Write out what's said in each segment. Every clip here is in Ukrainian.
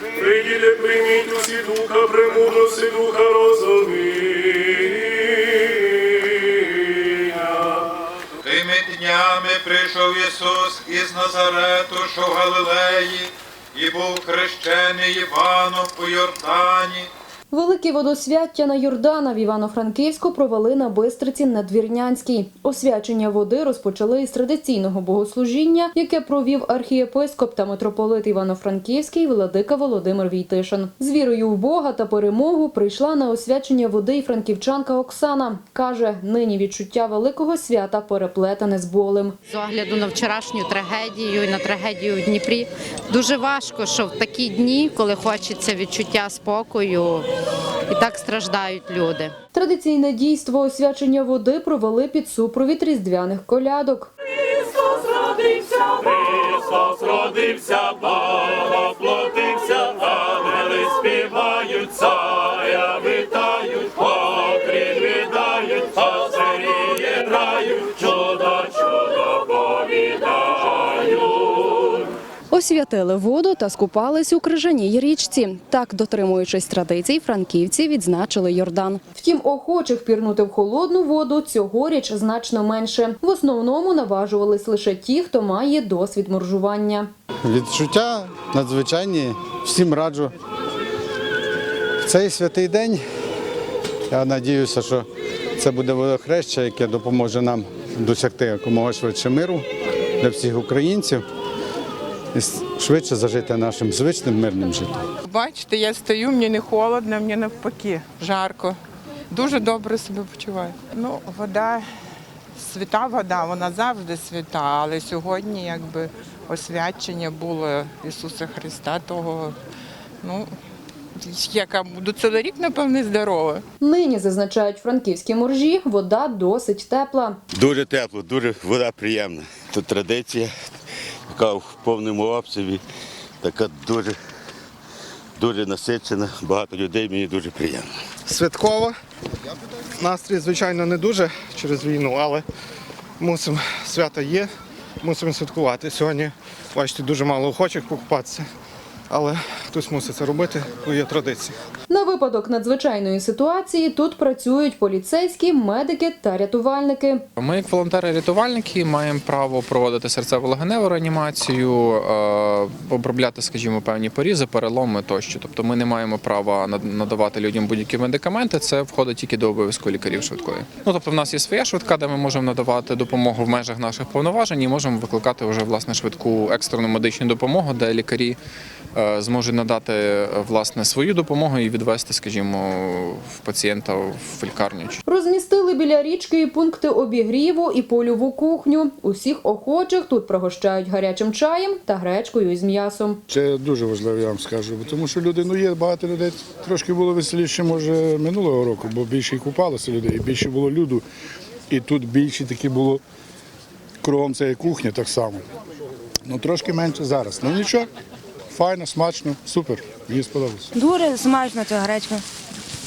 Приділі прийміть усі духа, премудрості духа розуміння. Тими днями прийшов Ісус із Назарету, що в Галилеї, і був хрещений Іваном у Йордані. Великі водосвяття на Йордана в Івано-Франківську провели на Бистриці Надвірнянській. Освячення води розпочали із традиційного богослужіння, яке провів архієпископ та митрополит Івано-Франківський владика Володимир Війтишин. З вірою в Бога та перемогу прийшла на освячення води й франківчанка Оксана. Каже, нині відчуття великого свята переплетене з болем. З огляду на вчорашню трагедію і на трагедію в Дніпрі дуже важко, що в такі дні, коли хочеться відчуття спокою, і так страждають люди. Традиційне дійство освячення води провели під супровід різдвяних колядок. Христос родився, Бога Освятили воду та скупались у крижаній річці. Так, дотримуючись традицій, франківці відзначили Йордан. Втім, охочих пірнути в холодну воду цьогоріч значно менше. В основному наважувались лише ті, хто має досвід моржування. Відчуття надзвичайні, всім раджу. В цей святий день я сподіваюся, що це буде водохреща, яке допоможе нам досягти якомога швидше миру для всіх українців і швидше зажити нашим звичним мирним життям. Бачите, я стою, мені не холодно, мені навпаки, жарко. Дуже добре себе почуваю. Ну, вода, свята вода, вона завжди свята, але сьогодні якби освячення було Ісуса Христа, того, ну, яка буду цілий рік, напевне, здорова. Нині зазначають франківські моржі, вода досить тепла. Дуже тепло, дуже вода приємна. Тут традиція, яка в повному обсязі, така дуже, дуже насичена, багато людей, мені дуже приємно. святкова. Настрій, звичайно, не дуже через війну, але мусимо, свято є, мусимо святкувати. Сьогодні, бачите, дуже мало охочих покупатися, але хтось мусить це робити, бо є традиція. На випадок надзвичайної ситуації тут працюють поліцейські, медики та рятувальники. Ми, як волонтери-рятувальники, маємо право проводити серцево-легеневу реанімацію, е, обробляти, скажімо, певні порізи, переломи тощо. Тобто ми не маємо права над- надавати людям будь-які медикаменти. Це входить тільки до обов'язку лікарів швидкої. Ну тобто, в нас є своя швидка, де ми можемо надавати допомогу в межах наших повноважень і можемо викликати вже власне швидку екстрену медичну допомогу, де лікарі зможуть надати е, власне свою допомогу і відвести, скажімо, в пацієнта в лікарню. Розмістили біля річки і пункти обігріву і польову кухню. Усіх охочих тут пригощають гарячим чаєм та гречкою із м'ясом. Це дуже важливо, я вам скажу. Тому що люди, ну є багато людей. Трошки було веселіше, може, минулого року, бо більше і купалося людей, і більше було люду. І тут більше таки було кругом цієї кухні так само. Ну трошки менше зараз. Ну нічого, файно, смачно, супер. Мені сподобалося. Дуже смачно ця гречка.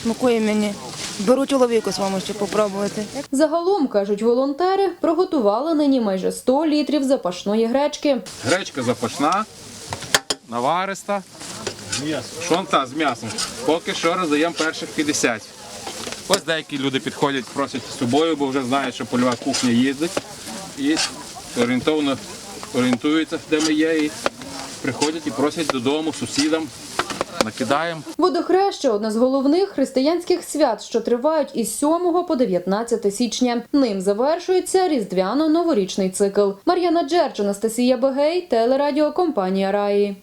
Смакує мені. Беру чоловіку своєму, щоб попробувати. Загалом, кажуть волонтери, приготували нині майже 100 літрів запашної гречки. Гречка запашна, навариста. Шонта з м'ясом. Поки що роздаємо перших 50. Ось деякі люди підходять, просять з собою, бо вже знають, що польова кухня їздить. І орієнтовно орієнтуються, де ми є, і приходять і просять додому сусідам. Накидаємо. Водохреща – одне з головних християнських свят, що тривають із 7 по 19 січня. Ним завершується різдвяно-новорічний цикл. Мар'яна Джерч, Анастасія Бегей, телерадіокомпанія Раї.